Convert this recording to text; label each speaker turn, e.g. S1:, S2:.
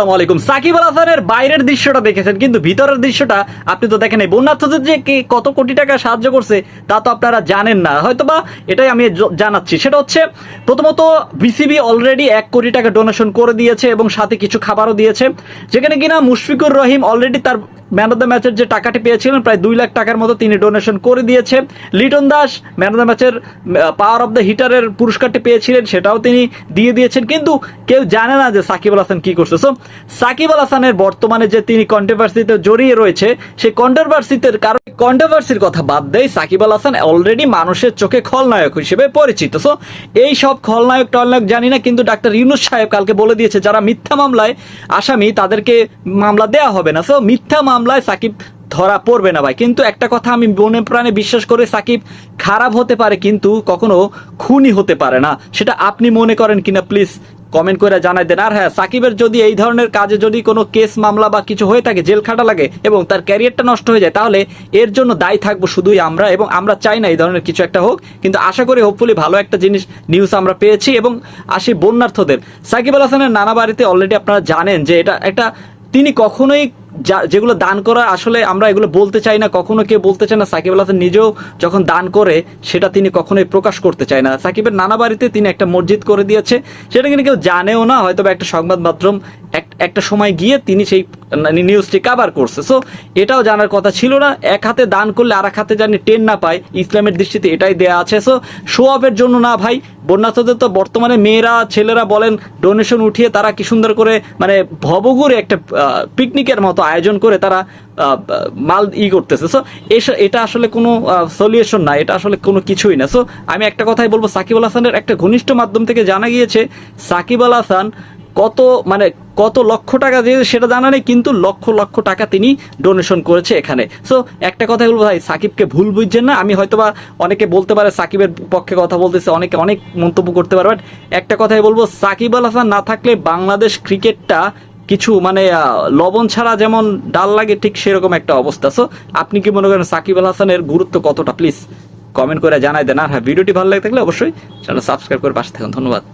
S1: আসসালামু আলাইকুম। সাকিব আল হাসানের বাইরের দৃশ্যটা দেখেছেন, কিন্তু ভিতরের দৃশ্যটা আপনি তো দেখেন বন্যার্থদের যে কে কত কোটি টাকা সাহায্য করছে, তা তো আপনারা জানেন না। এটাই আমি জানাচ্ছি। সেটা হচ্ছে, প্রথমত বিসিবি অলরেডি এক কোটি টাকা ডোনেশন করে দিয়েছে এবং সাথে কিছু খাবারও দিয়েছে, যেখানে কিনা মুশফিকুর রহিম অলরেডি তার ম্যান অফ দ্য ম্যাচের যে টাকাটি পেয়েছিলেন, প্রায় দুই লাখ টাকার মতো তিনি ডোনেশন করে দিয়েছে। Liton Das man of the ম্যাচের পাওয়ার অফ দ্য হিটারের পুরস্কারটি পেয়েছিলেন, সেটাও তিনি দিয়ে দিয়েছেন। কিন্তু কেউ জানে না যে সাকিব আল হাসান কি করছে। সো সাকিব আল হাসানের বর্তমানে যে তিনি কন্ট্রোভার্সিতে জড়িয়ে রয়েছে, সেই কন্ট্রোভার্সিতে কারণ কন্ট্রোভার্সির কথা বাদ দেয় সাকিব আল হাসান অলরেডি মানুষের চোখে খলনায়ক হিসেবে পরিচিত। সো এই সব খলনায়ক টলনায়ক জানি না, কিন্তু ডাক্তার ইউনুস সাহেব কালকে বলে দিয়েছে, যারা মিথ্যা মামলায় আসামি, তাদেরকে মামলা দেয়া হবে না। সো মিথ্যা মামলায় সাকিব ধরা পড়বে না ভাই। কিন্তু একটা কথা আমি মনে প্রাণে বিশ্বাস করে, সাকিব খারাপ হতে পারে, কিন্তু কখনো খুনি হতে পারে না। সেটা আপনি মনে করেন কিনা প্লিজ কমেন্ট করে জানাই দেন। আর হ্যাঁ সাকিবের যদি এই ধরনের কাজে যদি কোনো কেস, মামলা বা কিছু হয়ে থাকে, জেল খাটা লাগে এবং তার ক্যারিয়ারটা নষ্ট হয়ে যায়, তাহলে এর জন্য দায়ী থাকব শুধুই আমরা এবং আমরা চাই না এই ধরনের কিছু একটা হোক। কিন্তু আশা করি হোপফুলি ভালো একটা জিনিস নিউজ আমরা পেয়েছি এবং আসি বন্যার্থদের। সাকিব আল হাসানের নানা বাড়িতে অলরেডি আপনারা জানেন যে এটা একটা, তিনি কখনোই যা- যেগুলো দান করা আসলে আমরা এগুলো বলতে চাই না, কখনো কেউ বলতে চায় না। সাকিব আল হাসান নিজেও যখন দান করে, সেটা তিনি কখনোই প্রকাশ করতে চায় না। সাকিবের নানা বাড়িতে তিনি একটা মসজিদ করে দিয়েছে। সেটা কিন্তু কেউ জানেও না হয়তো একটা সংবাদ মাধ্যম একটা সময় গিয়ে তিনি সেই নিউজটি কাভার করছে। সো এটাও জানার কথা ছিল না। এক হাতে দান করলে আর এক হাতে জানি টেন না পায়। ইসলামের দৃষ্টিতে এটাই দেয়া আছে। সো শো অফের জন্য না ভাই, বন্যার্থদের তো বর্তমানে মেয়েরা, ছেলেরা বলেন ডোনেশন উঠিয়ে তারা কি সুন্দর করে মানে ভবঘুরে একটা পিকনিকের মতো আয়োজন করে তারা মাল ই করতেছে। সো এটা আসলে কোনো সলিউশন না। এটা আসলে কোনো কিছুই না। সো আমি একটা কথাই বলব, সাকিব আল হাসানের একটা ঘনিষ্ঠ মাধ্যম থেকে জানা গিয়েছে, সাকিব আল হাসান কত মানে কত লক্ষ টাকা দিয়েছে সেটা জানা নেই, কিন্তু লক্ষ লক্ষ টাকা তিনি ডোনেশন করেছে এখানে। সো একটা কথাই বলব ভাই, সাকিবকে ভুল বুঝছেন না? আমি হয়তোবা অনেকে বলতে পারে সাকিবের পক্ষে কথা বলতেছে, অনেকে অনেক মন্তব্য করতে পারে বাট একটা কথাই বলব, সাকিব আল হাসান না থাকলে বাংলাদেশ ক্রিকেটটা কিছু মানে লবণ ছাড়া যেমন ডাল লাগে, ঠিক সেরকম একটা অবস্থা। সো আপনি কি মনে করেন সাকিব আল হাসানের গুরুত্ব কতটা? প্লিজ কমেন্ট করে জানাই দেন। আর হ্যাঁ ভিডিওটি ভালো লাগে থাকলে অবশ্যই চ্যানেল সাবস্ক্রাইব করে পাশে থাকুন। ধন্যবাদ।